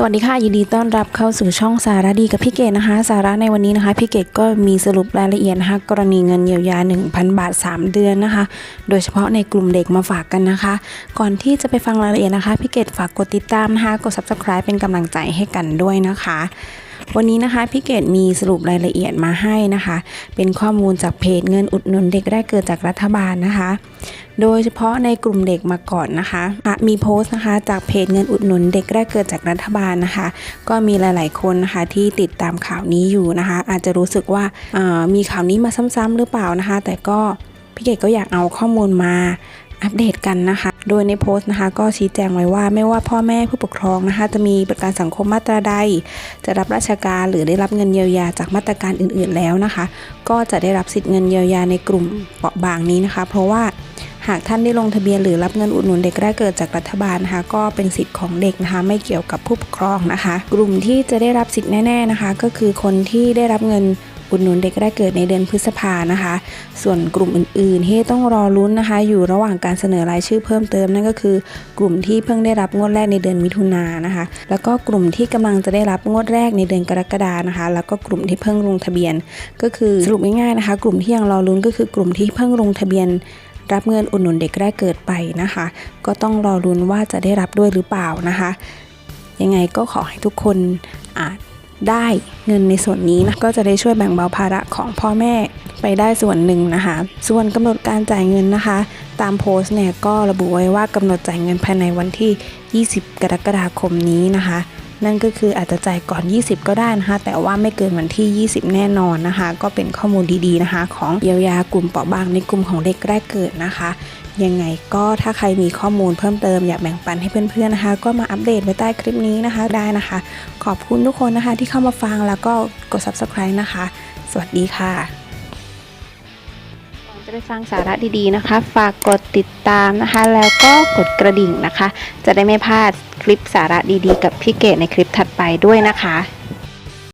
สวัสดีค่ะ ยินดีต้อนรับเข้าสู่ช่องสาระดีกับพี่เกดนะคะ สาระในวันนี้นะคะพี่เกดก็มีสรุปรายละเอียดนะคะกรณีเงินเยียวยา 1,000 บาท 3 เดือนนะคะ โดยเฉพาะในกลุ่มเด็กมาฝากกันนะคะ ก่อนที่จะไปฟังรายละเอียดนะคะพี่เกดฝากกดติดตามนะคะกด subscribe เป็นกำลังใจให้กันด้วยนะคะ วันนี้นะคะพี่เกดมีสรุปรายละเอียดมาให้นะคะ เป็นข้อมูลจากเพจเงินอุดหนุนเด็กแรกเกิดจากรัฐบาลนะคะ โดยเฉพาะในกลุ่มเด็กมาก่อนนะคะอะมีโพสต์นะคะจากเพจเงินอุดหนุนเด็กแรกเกิดจากรัฐบาลนะคะ ก็มีหลาย ๆ คนนะคะที่ติดตามข่าวนี้อยู่นะคะ อาจจะรู้สึกว่าอ่ามีข่าวนี้มาซ้ำๆหรือเปล่านะคะ แต่ก็พี่เกดก็อยากเอาข้อมูลมาอัปเดตกันนะคะ โดยในโพสต์นะคะ ก็ชี้แจงไว้ว่าไม่ว่าพ่อแม่ผู้ปกครองนะคะ จะมีประกันสังคมมาตราใด จะรับราชการหรือได้รับเงินเยียวยาจากมาตรการอื่น ๆแล้วนะคะ ก็จะได้รับสิทธิ์เงินเยียวยาในกลุ่มเปราะบางนี้นะคะ เพราะว่าหากท่านได้ลงทะเบียนหรือรับเงินอุดหนุนเด็กแรกเกิดจากรัฐบาลนะคะก็เป็นสิทธิ์ของเด็กนะคะไม่เกี่ยวกับผู้ปกครองนะคะ กลุ่มที่จะได้รับสิทธิ์แน่ๆนะคะ ก็คือคนที่ได้รับเงิน อุดหนุนเด็กแรกเกิดในเดือนพฤษภานะคะ ส่วนกลุ่มอื่นๆ ที่ต้องรอลุ้นนะคะ อยู่ระหว่างการเสนอรายชื่อเพิ่มเติมนั่นก็คือ กลุ่มที่เพิ่งได้รับงวดแรกในเดือนมิถุนายนนะคะ แล้วก็กลุ่มที่กำลังจะได้รับงวดแรกในเดือนกรกฎานะคะ แล้วก็กลุ่มที่เพิ่งลงทะเบียน ก็คือสรุปง่ายๆนะคะ กลุ่มที่ยังรอลุ้นก็คือกลุ่มที่เพิ่งลงทะเบียนรับเงินอุดหนุนเด็กแรกเกิดไปนะคะ ก็ต้องรอรุ้นว่าจะได้รับด้วยหรือเปล่านะคะ ยังไงก็ขอให้ทุกคนอาจ ได้เงินในส่วนนี้นะก็จะได้ช่วยแบ่งเบาภาระของพ่อแม่ไปได้ส่วนหนึ่งนะคะ ส่วนกำหนดการจ่ายเงินนะคะ ตามโพสต์เนี่ยก็ระบุไว้ว่ากำหนดจ่ายเงินภายในวันที่ 20 กรกฎาคมนี้นะคะ นั่นก็คืออาจจะจ่ายก่อน 20 ก็ได้นะคะ แต่ว่าไม่เกินวันที่ 20 แน่นอนนะคะ ก็เป็นข้อมูลดีๆนะคะ ของเยียวยากลุ่มเปราะบางในกลุ่มของเด็กแรกเกิดนะคะยังไงก็ถ้าใครมีข้อมูลเพิ่มเติมอยากแบ่งปันให้เพื่อนๆนะคะ ก็มาอัปเดตไว้ใต้คลิปนี้นะคะได้นะคะ ขอบคุณทุกคนนะคะ ที่เข้ามาฟังแล้วก็กด subscribe นะคะ สวัสดีค่ะก่อนจะไปฟังสาระดีๆนะคะ ฝากกดติดตามนะคะ แล้วก็กดกระดิ่งนะคะ จะได้ไม่พลาด ลิปสาระดีๆ กับพี่เกดในคลิปถัดไปด้วยนะคะ